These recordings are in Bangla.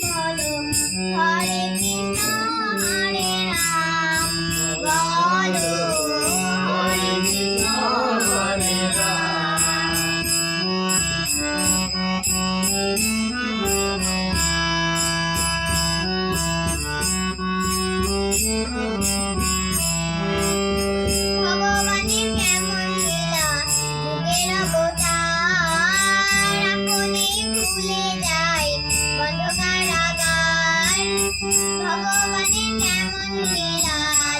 জন্ম হরে অন্ধকার আগার ভগবানের কেমন খেলা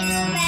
Beijo, beijo.